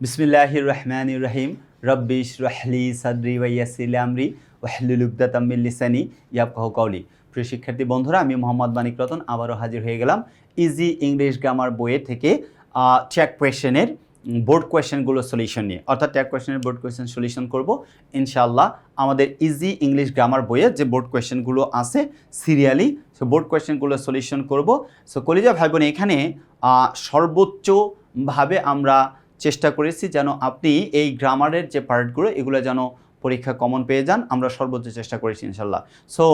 বিসমিল্লাহির রহমানির রহিম রব্বিশ রহলি সাদরি ওয়াইয়াসিল আমরি ওয়াহলুলুবদাতাম্মিল লিসানি ইয়াবকাহ কাউলি প্রিয় শিক্ষার্থী, বন্ধুরা, আমি মোহাম্মদ মানিক রতন আবারও হাজির হয়ে গেলাম ইজি ইংলিশ গ্রামার বইয়ে থেকে চেক কোয়েশ্চেনের বোর্ড কোয়েশ্চেনগুলো সলিউশন নিয়ে। অর্থাৎ ট্যাগ কোয়েশ্চেনের বোর্ড কোয়েশ্চেন সলিউশন করব। ইনশাআল্লাহ আমাদের ইজি ইংলিশ গ্রামার বইয়ে যে বোর্ড কোয়েশ্চেনগুলো আছে সিরিয়ালি সো বোর্ড কোয়েশ্চেনগুলো সলিউশন করব। সো কলিজা ভাই বোন, এখানে সর্বোচ্চভাবে আমরা চেষ্টা করেছি যেন আপনি এই গ্রামারের যে পার্টগুলো, এগুলো যেন পরীক্ষা কমন পেয়ে যান, আমরা সর্বোচ্চ চেষ্টা করেছি ইনশাল্লাহ সো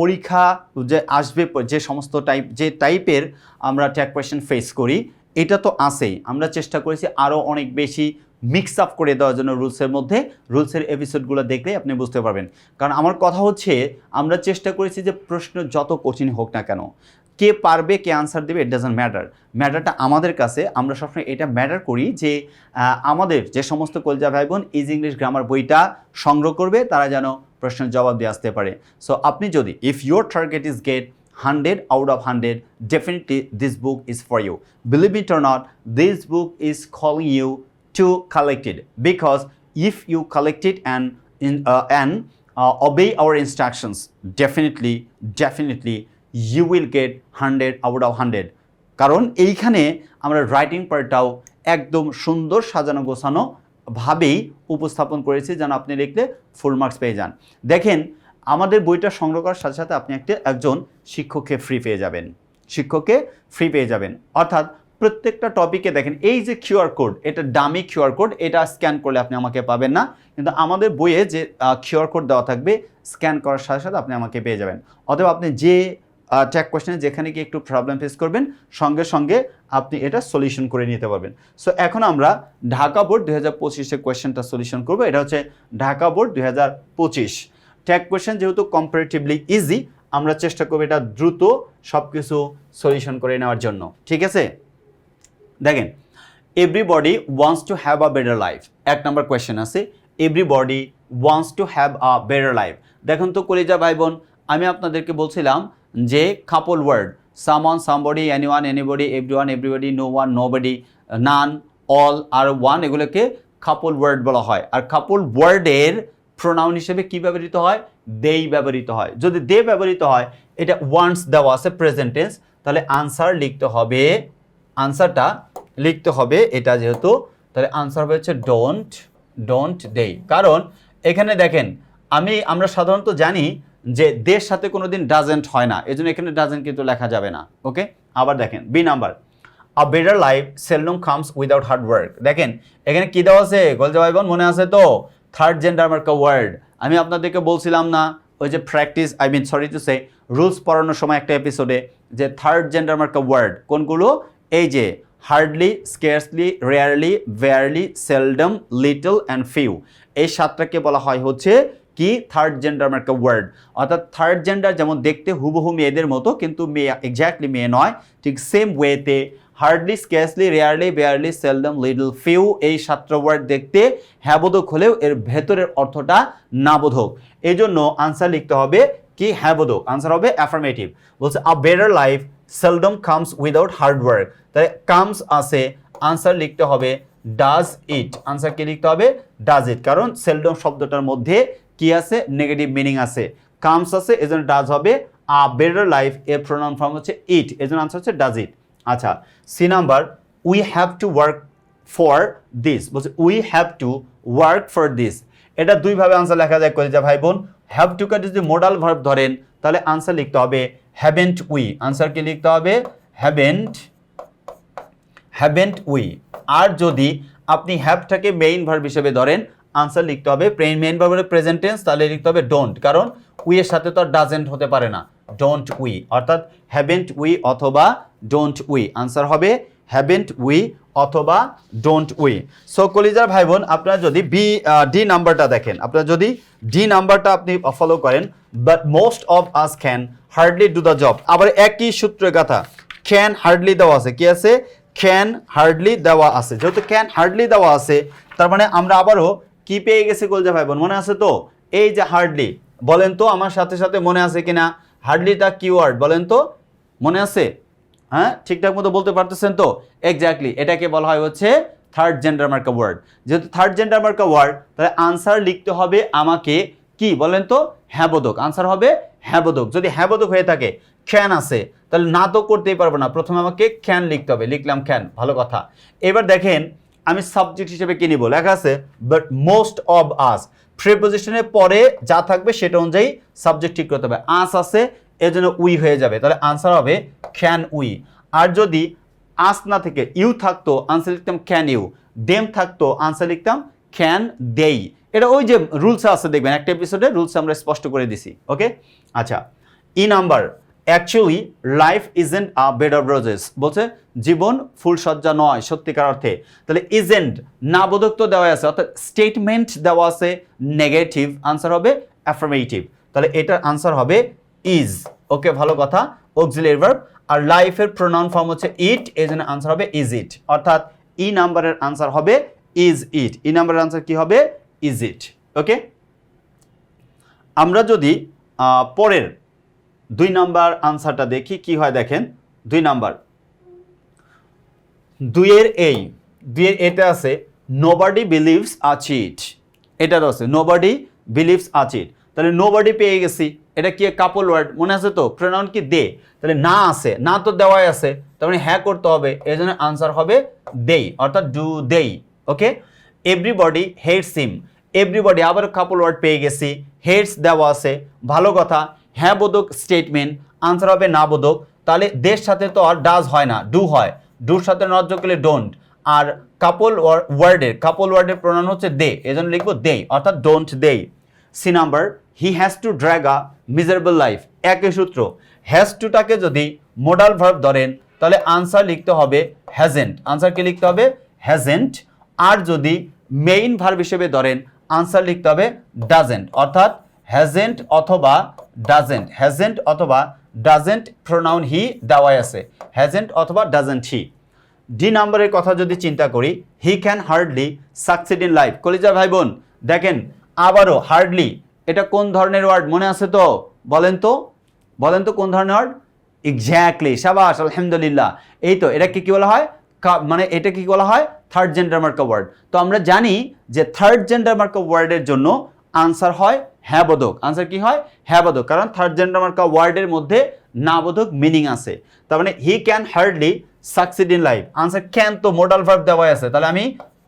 পরীক্ষা যে আসবে, যে সমস্ত টাইপ যে টাইপের আমরা ট্যাগ কোয়েশ্চেন ফেস করি, এটা তো আসেই আমরা চেষ্টা করেছি আরও অনেক বেশি মিক্স আপ করে দেওয়ার জন্য রুলসের মধ্যে। রুলসের এপিসোডগুলো দেখলেই আপনি বুঝতে পারবেন। কারণ আমার কথা হচ্ছে, আমরা চেষ্টা করেছি যে প্রশ্ন যত কঠিন হোক না কেন কে পারবে কে আনসার দেবে ইট ডাজন্ট ম্যাটার ম্যাটারটা আমাদের কাছে আমরা সবসময় এটা ম্যাটার করি যে আমাদের যে সমস্ত কলজা ভাই বোন ইজ ইংলিশ গ্রামার বইটা সংগ্রহ করবে তারা যেন প্রশ্নের জবাব দিয়ে আসতে পারে। সো আপনি যদি if your target is get hundred out of hundred definitely this book is for you believe it or not this book is calling you to collected because if you collected and uh, obey our instructions definitely definitely you will get 100 out of 100 কারণ এইখানে আমরা writing পার্টটাও একদম সুন্দর সাজানো গোছানো ভাবেই উপস্থাপন করেছি যেন আপনি লিখলে ফুল মার্কস পেয়ে যান। দেখেন, আমাদের বইটা সংগ্রহ করার সাথে সাথে আপনি একটা একজন শিক্ষককে ফ্রি পেয়ে যাবেন। শিক্ষককে ফ্রি পেয়ে যাবেন। অর্থাৎ প্রত্যেকটা টপিকে দেখেন, এই যে কিউআর কোড এটা ডামি কিউআর কোড এটা স্ক্যান করলে আপনি আমাকে পাবেন না। কিন্তু আমাদের বইয়ে যে কিউআর কোড দেওয়া থাকবে স্ক্যান করার সাথে সাথে আপনি আমাকে পেয়ে যাবেন। অথবা আপনি যে ট্যাগ কোয়েশ্চেনে যেখানে কি একটু প্রবলেম ফেস করবেন, সঙ্গে সঙ্গে আপনি এটা সলিউশন করে নিতে পারবেন। সো এখন আমরা ঢাকা বোর্ড দু হাজার পঁচিশের কোয়েশ্চেনটা সলিউশন করব। এটা হচ্ছে ঢাকা বোর্ড দু হাজার পঁচিশ। ট্যাগ কোয়েশ্চেন যেহেতু কম্পারেটিভলি ইজি আমরা চেষ্টা করব এটা দ্রুত সব কিছু সলিউশন করে নেওয়ার জন্য। ঠিক আছে? দেখেন everybody wants to have a better life এক নম্বর কোয়েশ্চেন আছে everybody wants to have a better life দেখুন তো কলিজা ভাই বোন, আমি আপনাদেরকে বলছিলাম যে couple word someone somebody anyone anybody everyone everybody no one nobody none all আর ওয়ান এগুলোকে কাপল ওয়ার্ড বলা হয়। আর কাপল ওয়ার্ডের প্রোনাউন হিসেবে কি ব্যবহৃত হয়? দেই ব্যবহৃত হয়। যদি দে ব্যবহৃত হয়, এটা ওয়ান্টস দেওয়া আছে প্রেজেন্ট টেন্স তাহলে আনসার লিখতে হবে আনসারটা লিখতে হবে এটা যেহেতু, তাহলে আনসার হচ্ছে ডোন্ট ডোন্ট দে কারণ এখানে দেখেন, আমি, আমরা সাধারণত জানি যে দের সাথে কোনো দিন ডাজেন্ট হয় না এই জন্য এখানে ডাজেন্ট কিন্তু লেখা যাবে না ওকে আবার দেখেন B number a better life seldom comes without hard work দেখেন, এখানে কি দেওয়া আছে? গলজা ভাই বোন মনে আছে তো? থার্ড জেন্ডার মার্কা ওয়ার্ড আমি আপনাদেরকে বলছিলাম না, ওই যে practice I mean sorry to say rules পড়ানোর সময় একটা এপিসোডে যে থার্ড জেন্ডার মার্কা ওয়ার্ড কোনগুলো? এই যে hardly scarcely rarely barely seldom little and few এই সাতটাকে বলা হয় হচ্ছে কি? থার্ড জেন্ডার মার্কা ওয়ার্ড অর্থাৎ থার্ড জেন্ডার যেমন দেখতে হুবহু মেয়েদের মতো, কিন্তু মেয়ে এক্স্যাক্টলি মেয়ে নয়, ঠিক সেম ওয়েতে hardly scarcely rarely barely seldom little few এই সাতটা ওয়ার্ড দেখতে হ্যাবোধক হলেও এর ভেতরের অর্থটা নাবোধক। এই জন্য আনসার লিখতে হবে কি হ্যাবোধক? আনসার হবে অ্যাফার্মেটিভ বলছে a better life seldom comes without hard work তাহলে কামস আছে আনসার লিখতে হবে ডাজ ইট আনসার কি লিখতে হবে? ডাজ ইট কারণ সেলডম শব্দটার মধ্যে কি আছে? নেগেটিভ মিনিং আছে। কামস আছে, এজন্য ডাজ হবে। আ বেটার লাইফ এর প্রোনাউন ফর্ম হচ্ছে ইট এজন্য আনসার হচ্ছে ডাজ ইট আচ্ছা C number we have to work for this বলছে we have to work for this এটা দুইভাবে আনসার লেখা যায় যা ভাই বোন হ্যাভ টু কাট যদি মোডাল ভার্ব ধরেন, তাহলে আনসার লিখতে হবে হ্যাভেন্ট উই আনসার কি লিখতে হবে? হ্যাভেন্ট হ্যাভেন্ট উই আর যদি আপনি হ্যাভটাকে মেইন ভার্ব হিসেবে ধরেন আনসার লিখতে হবে। মেইন ভার্বের প্রেজেন্ট টেন্স তাহলে লিখতে হবে ডোন্ট কারণ উই এর সাথে তো আর ডাজেন্ট হতে পারে না। ডোন্ট উই অর্থাৎ হ্যাভেন্ট উই অথবা ডোন্ট উই আনসার হবে হ্যাভেন্ট উই অথবা ডোন্ট উই সো কলিজার ভাই বোন আপনারা যদি বি ডি নাম্বারটা দেখেন, আপনারা যদি ডি নাম্বারটা আপনি ফলো করেন but most of us can hardly do the job আবার একই সূত্রে কথা ক্যান হার্ডলি দেওয়া আছে, কি আছে? ক্যান হার্ডলি দেওয়া আছে। যেহেতু ক্যান হার্ডলি দেওয়া আছে, তার মানে আমরা আবারও কি পেয়ে গেছে কলজা ভাই বোন মনে আছে তো? এই যে হার্ডলি, বলেন তো আমার সাথে সাথে মনে আছে কিনা? হার্ডলিটা কিওয়ার্ড, বলেন তো? মনে আছে? হ্যাঁ? ঠিকঠাক মতো বলতে পারতেছেন তো? এক্স্যাক্টলি এটাকে বলা হয় হচ্ছে থার্ড জেন্ডার মার্কা ওয়ার্ড যেহেতু থার্ড জেন্ডার মার্কা ওয়ার্ড তাহলে আনসার লিখতে হবে আমাকে কি, বলেন তো? হ্যাবোধক আনসার হবে হ্যাবোধক যদি হ্যাবোধক হয়ে থাকে ক্যান আছে, তাহলে না তো করতেই পারব না। প্রথমে আমাকে ক্যান লিখতে হবে। লিখলাম ক্যান ভালো কথা। এবার দেখেন আমি সাবজেক্ট হিসেবে কি নিব লেখা আছে বাট মোস্ট অব আস প্রিপোজিশনের পরে যা থাকবে সেটা অনুযায়ী সাবজেক্ট ঠিক করতে হবে। আস আছে, এজন্য উই হয়ে যাবে। তাহলে আনসার হবে ক্যান উই আর যদি আস না থেকে ইউ থাকতো আনসার লিখতাম ক্যান ইউ দেম থাকতো আনসার লিখতাম ক্যান দেই এটা ওই যে রুলস আছে, দেখবেন, একটা এপিসোডে রুলস আমরা স্পষ্ট করে দিছি ওকে আচ্ছা E number actually life isn't a bed of roses বলছে জীবন ফুলসজ্জা নয়, সত্যিকার অর্থে। তাহলে ইজেন্ট না বোধক তো দেওয়া আছে, অর্থাৎ স্টেটমেন্ট দেওয়া আছে নেগেটিভ আনসার হবে অ্যাফার্মেটিভ তাহলে এটার আনসার হবে ইজ ওকে ভালো কথা অক্সিলিয়ারি ভার্ব আর লাইফের প্রোনাউন ফর্ম হচ্ছে ইট এই জন্য আনসার হবে ইজ ইট অর্থাৎ ই নাম্বারের আনসার হবে ইজ ইট ই নাম্বারের আনসার কি হবে? ইজ ইট ওকে আমরা যদি পরের দুই নাম্বার আনসারটা দেখি, কি হয় দেখেন? দুই নাম্বার দুইয়ের এই দুইয়ের এটা আছে নোবডি বিলিভস আচিট এটা আছে নোবডি বিলিভস আচিট তাহলে নোবডি পেয়ে গেছি। এটা কি কাপল ওয়ার্ড মনে আছে তো? প্রোনাউন কি? দে তাহলে না আছে। না তো দেওয়াই আছে। তার মানে হ্যাঁ করতে হবে। এই জন্য আনসার হবে দেই অর্থাৎ do they okay everybody hates him everybody আবার কাপল ওয়ার্ড পেয়ে গেছি। হেডস দেওয়া আছে। ভালো কথা। হ্যাঁ বোধক স্টেটমেন্ট আনসার হবে না বোধক। তাহলে দের সাথে তো আর ডাজ হয় না। ডু হয়। ডুর সাথে নট করলে ডোন্ট আর কাপল ওয়ার্ডের কাপল ওয়ার্ডের প্রণাম হচ্ছে দে এজন্য লিখব দে অর্থাৎ don't they C number he has to drag a miserable life একই সূত্র। হ্যাজ টুটাকে যদি মোডাল ভার্ব ধরেন, তাহলে আনসার লিখতে হবে হ্যাজেন্ট আনসার কি লিখতে হবে? হ্যাজেন্ট আর যদি মেইন ভার্ব হিসেবে ধরেন আনসার লিখতে হবে ডাজেন্ট অর্থাৎ হ্যাজেন্ট অথবা ডাজেন্ট হ্যাজেন্ট অথবা ডাজেন্ট প্রোনাউন হি দেওয়াই আছে হ্যাজেন্ট অথবা ডাজেন্ট হি। ডি নাম্বারের কথা যদি চিন্তা করি he can hardly succeed in life কলিজা ভাই বোন দেখেন, আবারও হার্ডলি এটা কোন ধরনের ওয়ার্ড মনে আছে তো? বলেন তো বলেন তো কোন ধরনের ওয়ার্ড এক্স্যাক্টলি সাবাস, আলহামদুলিল্লাহ। এই তো, এটাকে কি বলা হয়? মানে এটা কি বলা হয়? থার্ড জেন্ডার মার্কা ওয়ার্ড তো আমরা জানি যে থার্ড জেন্ডার মার্কা ওয়ার্ডের জন্য আনসার হয় হ্যাঁ বোধক আনসার কি হয়? হ্যাঁ বোধক কারণ থার্ড জেন্ডার মার্কা ওয়ার্ডের মধ্যে না বোধক মিনিং আছে। তার মানে he can hardly succeed in life answer can তো মোডাল ভার্ব দেওয়া আছে। তাহলে আমি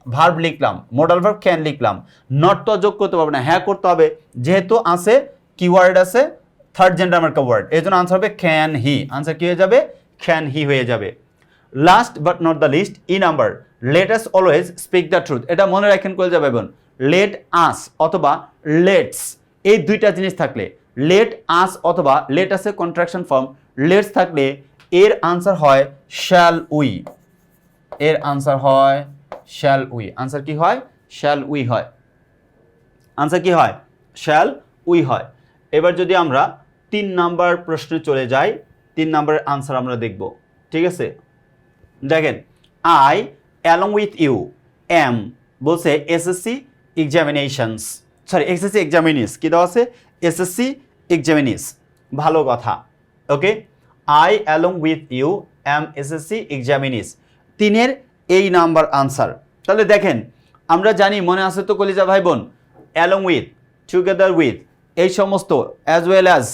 ভার্ব লিখলাম। মোডাল ভার্ব ক্যান লিখলাম। নট তো যোগ করতে পারব না। হ্যাঁ করতে হবে। যেহেতু আছে কিওয়ার্ড আছে থার্ড জেন্ডার মার্কা ওয়ার্ড এই জন্য আনসার হবে ক্যান হি আনসার কি হয়ে যাবে? ক্যান হি হয়ে যাবে। Last but not the least E number let us always speak the truth এটা মনে রাখেন করে যাবে লেট আস অথবা লেটস। এই দুইটা জিনিস থাকলে, লেট আস অথবা লেট আসে কন্ট্রাকশন ফর্ম, লেটস থাকলে এর আনসার হয় শ্যাল উই। এর আনসার হয় শ্যাল উই। আনসার কি হয়? শ্যাল উই হয়। আনসার কি হয়? শ্যাল উই হয়। এবার যদি আমরা তিন নাম্বার প্রশ্নে চলে যাই, তিন নাম্বারের আনসার আমরা দেখব। ঠিক আছে? দেখেন, I along with you, am, বলছে SSC examinations sorry SSC examinees কী দেওয়া আছে? এসএসসি এক্সামিনিস ভালো কথা। Okay I along with you am SSC examinees তিনের এই নাম্বার আনসার তাহলে দেখেন, আমরা জানি মনে আছে তো কলিজা ভাই বোন অ্যালং উইথ টুগেদার উইথ এই সমস্ত অ্যাজ ওয়েল অ্যাজ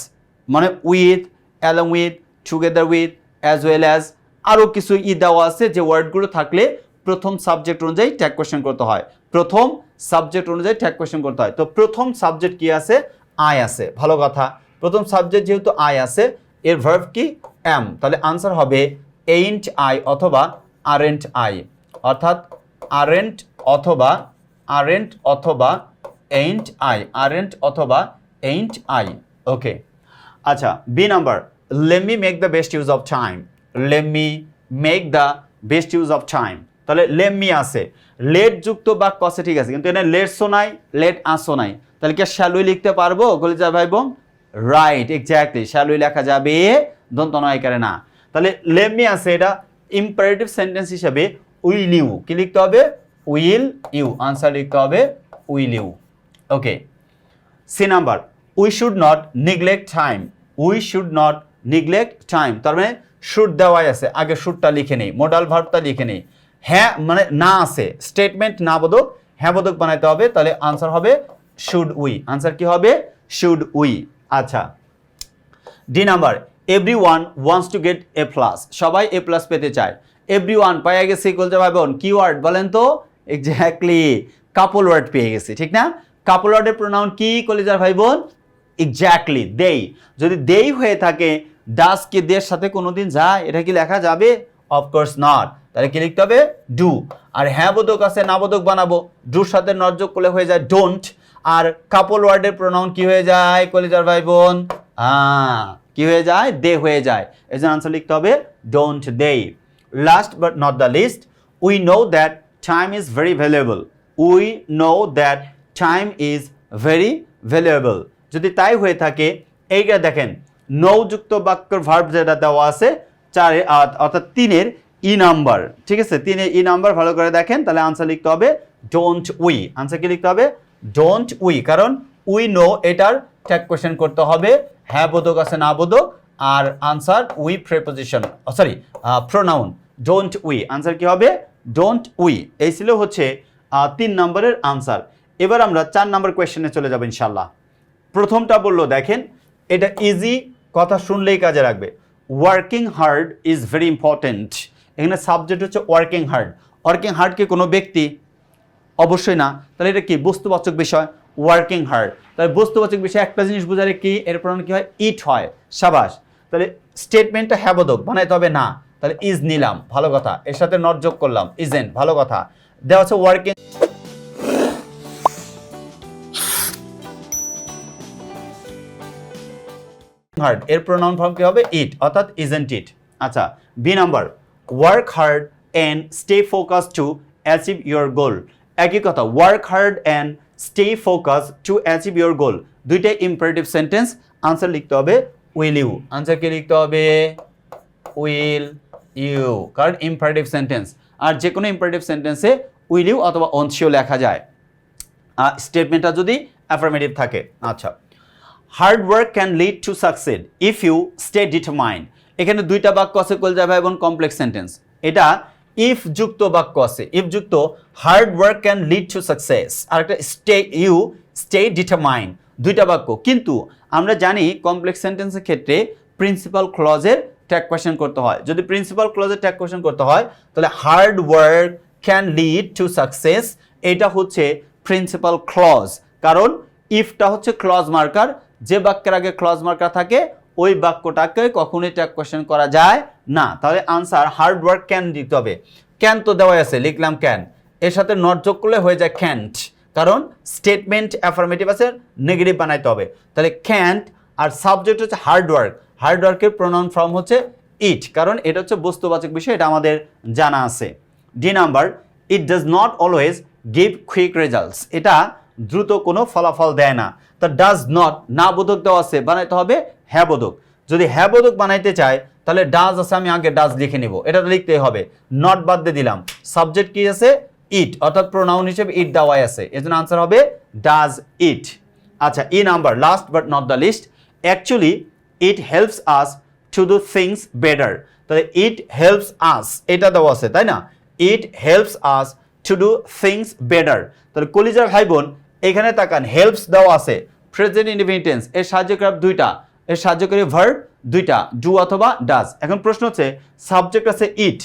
মানে with along with together with as well as আরও কিছু ই দেওয়া আছে যে ওয়ার্ডগুলো থাকলে প্রথম সাবজেক্ট অনুযায়ী ট্যাগ কোয়েশ্চেন করতে হয়। প্রথম সাবজেক্ট অনুযায়ী ট্যাগ কোয়েশ্চেন করতে হয়। তো প্রথম সাবজেক্ট কি আছে? আই আছে। ভালো কথা। প্রথম সাবজেক্ট যেহেতু আই আছে, এর ভার্ভ কি? এম তাহলে আনসার হবে এইন্ট আই অথবা আরেন্ট আই অর্থাৎ আরেন্ট অথবা আরেন্ট অথবা এইন্ট আই আরেন্ট অথবা এইন্ট আই ওকে আচ্ছা B number let me make the best use of time let me make the best use of time তাহলে let me আছে। Let যুক্ত বাক্য আছে, ঠিক আছে। কিন্তু এখানে লেটসও নাই, লেট আসও নাই। তাহলে কি শ্যালুই লিখতে পারব? গলিজা ভাই বোন রাইট এক্স্যাক্টলি শ্যালুই লেখা যাবে দন্ত নয় করে না। তাহলে লেট মি আছে, এটা ইম্পারেটিভ সেন্টেন্স হিসেবে উইল ইউ কি লিখতে হবে? উইল ইউ আনসার লিখতে হবে will you okay C number we should not neglect time we should not neglect time তার মানে শুড দেওয়াই আছে, আগে শুডটা লিখে নেই মোডাল ভার্বটা লিখে নেই। হ্যাঁ মানে না আছে। স্টেটমেন্ট না বোধক হ্যাঁ বোধক বানাইতে হবে, তাহলে আনসার হবে শুড উই আনসার কি হবে? শুড উই আচ্ছা। D number everyone wants to get A plus সবাই এ প্লাস পেতে চায়। এভরি ওয়ান পাইয়া গেছে কলজা ভাই বোন কিওয়ার্ড বলেন তো? এক্স্যাক্টলি কাপল ওয়ার্ড পেয়ে গেছে, ঠিক না? কাপল ওয়ার্ডের প্রোনাউন কি? কলিজার ভাই বোন? এক্স্যাক্টলি দেই যদি দেই হয়ে থাকে ডাস কি দের সাথে কোনোদিন যায়? এটা কি লেখা যাবে? অফকোর্স নট তাহলে কি লিখতে হবে? ডু আর হ্যাঁ বোধক আছে, না বোধক বানাবো। ডুর সাথে নর্যোগ করলে হয়ে যায় ডোন্ট আর কাপল ওয়ার্ডের প্রোনাউন কি হয়ে যায়? কলিজার ভাই বোন? কি হয়ে যায়? দে হয়ে যায়। এই জন্য আনসার লিখতে হবে don't they. Last but not the least we know that time is very valuable we know that time is very valuable যদি তাই হয়ে থাকে, এইটা দেখেন, নৌযুক্ত বাক্যর ভার্ব যেটা দেওয়া আছে, চারে অর্থাৎ তিনের ই নাম্বার ঠিক আছে? তিনের ই নাম্বার ভালো করে দেখেন, তাহলে আনসার লিখতে হবে ডোন্ট উই আনসার কি লিখতে হবে? ডোন্ট উই কারণ উই নো এটার ট্যাগ কোয়েশ্চেন করতে হবে হ্যাঁ বোধক আছে, না বোধক, আর answer we preposition sorry pronoun don't we answer কি হবে? ডোন্ট উই এই ছিল হচ্ছে তিন নম্বরের আনসার এবার আমরা চার নম্বর কোয়েশ্চেনে চলে যাব ইনশাল্লাহ প্রথমটা বলল, দেখেন, এটা ইজি কথা শুনলেই কাজে রাখবে working hard is very important এখানে সাবজেক্ট হচ্ছে ওয়ার্কিং হার্ড ওয়ার্কিং হার্ড কি কোনো ব্যক্তি? অবশ্যই না। তাহলে এটা কি? বস্তুবাচক বিষয় ওয়ার্কিং হার্ড তাহলে বস্তুবাচক বিষয় একটা জিনিস বোঝালে কি? এর প্রমাণ কি হয়? ইট হয়। সাবাস। তাহলে স্টেটমেন্টটা হ্যাবোধক বানাইতে হবে না। তাহলে ইজ নিলাম, ভালো কথা। এর সাথে নট যোগ করলাম ইজেন্ট ভালো কথা। দেওয়া হচ্ছে ওয়ার্কিং হার্ড এর প্রোনাউন ফর্ম কি হবে? ইট অর্থাৎ ইজেন্ট ইট আচ্ছা B number work hard and stay focus to achieve your goal একই কথা work hard and stay focus to achieve your goal দুইটাই ইম্পারেটিভ সেন্টেন্স আনসার লিখতে হবে উইল ইউ আনসার কি লিখতে হবে? উইল ইউ কারণ ইম্পারেটিভ সেন্টেন্স আর যে কোনো ইম্পারেটিভ সেন্টেন্সে উইল ইউ অথবা অনসিও লেখা যায়। স্টেটমেন্টটা যদি অ্যাফার্মেটিভ থাকে। আচ্ছা। Hard work can lead to succeed if you stay determined এখানে দুইটা বাক্য আছে, কলজা ভাই এবং কমপ্লেক্স সেন্টেন্স এটা ইফ যুক্ত বাক্য আছে। ইফ যুক্ত hard work can lead to success আর একটা স্টে ইউ স্টে ডিটারমাইন্ড দুইটা বাক্য। কিন্তু আমরা জানি কমপ্লেক্স সেন্টেন্সের ক্ষেত্রে প্রিন্সিপাল ক্লজের ট্যাগ কোয়েশন করতে হয়। যদি প্রিন্সিপাল ক্লজের ট্যাগ কোয়েশন করতে হয়, তাহলে hard work can lead to success এটা হচ্ছে প্রিন্সিপাল ক্লজ কারণ ইফটা হচ্ছে ক্লজ মার্কার যে বাক্যের আগে ক্লজ মার্কার থাকে ওই বাক্যটাকে কখনোই ট্যাগ কোয়েশ্চেন করা যায় না। তাহলে আনসার হার্ড ওয়ার্ক ক্যান দিতে হবে। ক্যান তো দেওয়া আছে, লিখলাম ক্যান এর সাথে নট যোগ করলে হয়ে যায় ক্যান্ট কারণ স্টেটমেন্ট অ্যাফার্মেটিভ আছে নেগেটিভ বানাইতে হবে। তাহলে ক্যান্ট আর সাবজেক্ট হচ্ছে হার্ড ওয়ার্ক হার্ড ওয়ার্কের প্রোনাউন ফর্ম হচ্ছে ইট কারণ এটা হচ্ছে বস্তুবাচক বিষয়, এটা আমাদের জানা আছে। D number it does not always give quick results এটা দ্রুত কোনো ফলাফল দেয় না। তা ডাজ নট না বোধক দেওয়া আছে, বানাইতে হবে হ্যাঁ বোধক। যদি হ্যাঁ বোধক বানাইতে চায়, তাহলে ডাজ আছে, আমি আগে ডাজ লিখে নিব। এটা তো লিখতেই হবে। নট বাদ দিয়ে দিলাম। সাবজেক্ট কি আছে? ইট অর্থাৎ প্রোনাউন হিসেবে ইট দেওয়াই আছে। এর জন্য আনসার হবে ডাজ ইট আচ্ছা E number last but not the least actually it helps us to do things better তাহলে ইট হেল্পস আস এটা দেওয়া আছে, তাই না? It helps us to do things better তাহলে কলিজার ভাই বোন এখানে তাকান হেল্পস দেওয়া আছে। প্রেজেন্ট ইন্ডিপেন্ডেন্স এর সাহায্যকারী দুইটা। এর সাহায্যকারী ভার্ব দুইটা ডু অথবা ডাজ এখন প্রশ্ন হচ্ছে সাবজেক্ট আছে ইট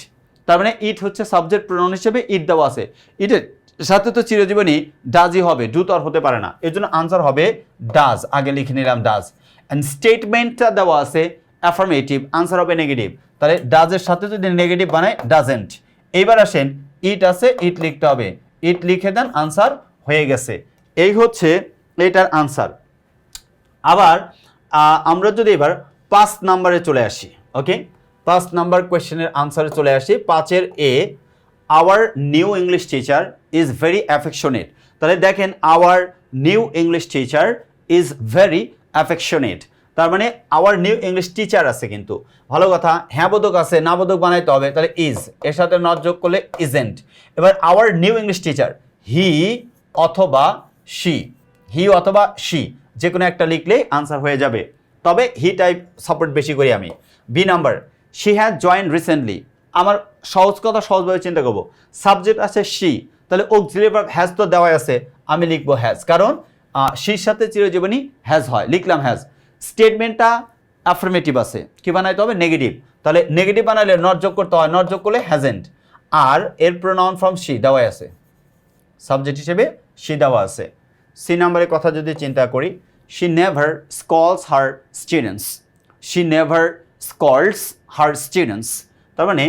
তার মানে ইট হচ্ছে সাবজেক্ট প্রোনাউন হিসেবে ইট দেওয়া আছে। ইটের সাথে তো চিরজীবনী ডাজই হবে ডু তো আর হতে পারে না। এর জন্য আনসার হবে ডাজ আগে লিখে নিলাম ডাজ অ্যান্ড স্টেটমেন্টটা দেওয়া আছে অ্যাফার্মেটিভ আনসার হবে নেগেটিভ তাহলে ডাজের সাথে যদি নেগেটিভ বানায় ডাজেন্ট এইবার আসেন ইট আছে ইট লিখতে হবে। ইট লিখে দেন আনসার হয়ে গেছে। এই হচ্ছে এটার আনসার আবার আমরা যদি এবার পাঁচ নাম্বারে চলে আসি ওকে পাঁচ নাম্বার কোয়েশ্চেনের আনসারে চলে আসি। পাঁচের A our new English teacher is very affectionate তাহলে দেখেন our new English teacher is very affectionate তার মানে আওয়ার নিউ ইংলিশ টিচার আছে কিন্তু। ভালো কথা হ্যাঁ বোধক আছে, না বোধক বানাইতে হবে, তাহলে ইজ এর সাথে নট যোগ করলে ইজেন্ট এবার our new English teacher he অথবা শি হি অথবা শি যে কোনো একটা লিখলেই আনসার হয়ে যাবে। তবে হি টাইপ সাপোর্ট বেশি করি আমি। B number she has join recently আমার সহজ কথা সহজভাবে চিন্তা করব। সাবজেক্ট আছে শি তাহলে অক্সিলারি ভার্ব হ্যাজ তো দেওয়াই আছে। আমি লিখব হ্যাজ কারণ শির সাথে চিরজীবনী হ্যাজ হয়। লিখলাম হ্যাজ স্টেটমেন্টটা অ্যাফার্মেটিভ আছে। কি বানাইতে হবে? নেগেটিভ তাহলে নেগেটিভ বানাইলে নট যোগ করতে হয়। নট যোগ করলে হ্যাজেন্ট আর এর প্রোনাউন ফ্রম শি দেওয়াই আছে। সাবজেক্ট হিসেবে শি দেওয়া আছে। সি নাম্বারের কথা যদি চিন্তা করি she never scolds her students she never scolds her students তার মানে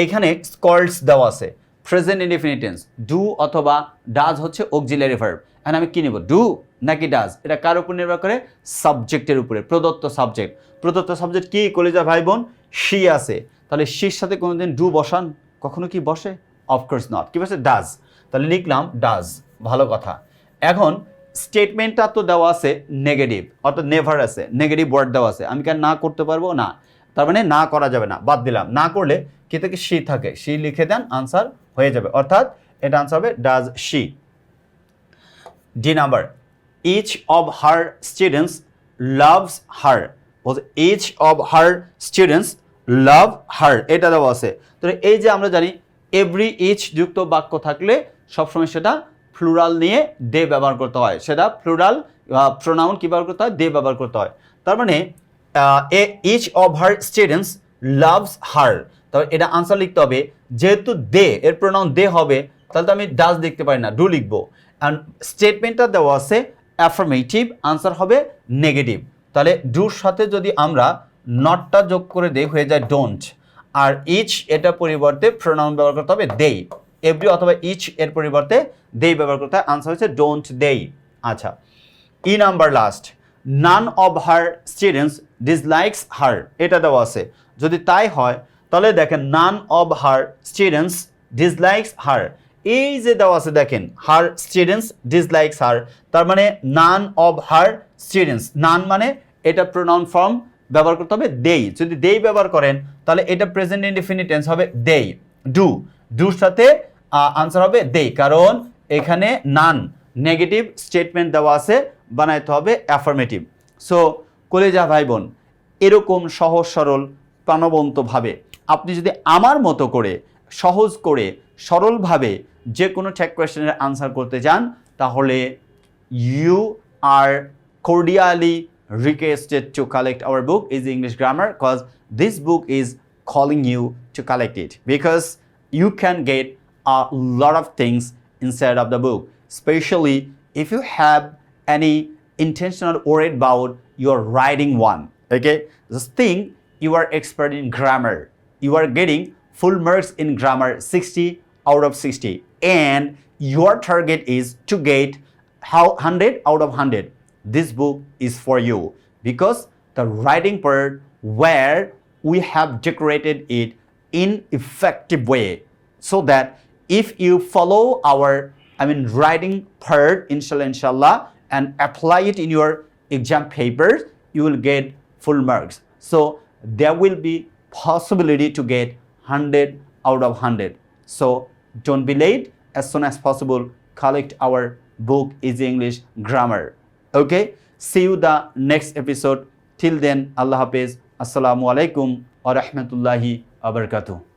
এইখানে স্কলস দেওয়া আছে। প্রেজেন্ট ইনডিফিনিটেন্স ডু অথবা ডাজ হচ্ছে অক্সিলারি ভার্ব এখন আমি কি নেব? ডু নাকি ডাজ এটা কার উপর নির্ভর করে? সাবজেক্টের উপরে। প্রদত্ত সাবজেক্ট প্রদত্ত সাবজেক্ট কি? কলেজা ভাই বোন শি আছে। তাহলে শির সাথে কোনোদিন ডু বসান? কখনো কি বসে? অফকোর্স নট কি বসে? ডাজ তাহলে লিখলাম ডাজ ভালো কথা। এখন স্টেটমেন্টটা তো দেওয়া আছে নেগেটিভ অর্থাৎ নেভার আছে নেগেটিভ ওয়ার্ড দেওয়া আছে। আমি কেন না করতে পারব? না। তার মানে না করা যাবে না, বাদ দিলাম। না করলে কি থেকে? শি থাকে। শি লিখে দেন আনসার হয়ে যাবে। অর্থাৎ এটা আনসার হবে does she D number each of her students loves her বলছে each of her students love her এটা দেওয়া আছে। তো এই যে আমরা জানি এভরি ইচ যুক্ত বাক্য থাকলে সবসময় সেটা ফ্লুরাল নিয়ে দে ব্যবহার করতে হয়। সেটা ফ্লুরাল প্রোনাউন কী ব্যবহার করতে হয়? দে ব্যবহার করতে হয়। তার মানে A each of her students loves her তবে এটা আনসার লিখতে হবে, যেহেতু দে এর প্রোনাউন দে হবে, তাহলে তো আমি ডাজ দেখতে পারি না ডু লিখব। অ্যান্ড স্টেটমেন্টটা দেওয়া আছে অ্যাফার্মেটিভ আনসার হবে নেগেটিভ তাহলে ডুর সাথে যদি আমরা নটটা যোগ করে দেই, হয়ে যায় ডোন্ট আর ইচ এটা পরিবর্তে প্রোনাউন ব্যবহার করতে হবে দেই এভরি অথবা ইচ এর পরিবর্তে দেই ব্যবহার করতে হয় আনসার হচ্ছে ডোন্ট দেই। আচ্ছা E number last none of her students dislikes her এটা দেওয়া আছে। যদি তাই হয়, তাহলে দেখেন none of her students dislikes her এই যে দেওয়া আছে দেখেন হার স্টুডেন্টস ডিসলাইকস হার তার মানে নান অব হার স্টুডেন্টস নান মানে এটা প্রোনাউন ফর্ম ব্যবহার করতে হবে দেই। যদি দেই ব্যবহার করেন, তাহলে এটা প্রেজেন্ট ইনডিফিনিট টেন্স হবে দেই। ডু ডুর সাথে আনসার হবে দেই। কারণ এখানে নান নেগেটিভ স্টেটমেন্ট দেওয়া আছে, বানাইতে হবে অ্যাফার্মেটিভ সো কলেজা ভাই বোন এরকম সহজ সরল প্রাণবন্তভাবে আপনি যদি আমার মতো করে, সহজ করে সরলভাবে যে কোনো ট্যাগ কোয়েশ্চেনের আনসার করতে চান, তাহলে you are cordially requested to collect our book is English grammar because this book is calling you to collect it. Because you can get a lot of things inside of the book especially if you have any intentional worried about your writing one okay? Just think you are expert in grammar. You are getting full marks in grammar 60 out of 60 and your target is to get how 100 out of 100 this book is for you because the writing part where we have decorated it in effective way so that if you follow our i mean writing part inshallah inshallah and apply it in your exam papers you will get full marks. So there will be possibility to get 100 out of 100 so don't be late. As soon as possible collect our book easy english grammar. Okay? See you the next episode. Till then allah hafiz. Assalamu alaikum wa rahmatullahi wa barakatuh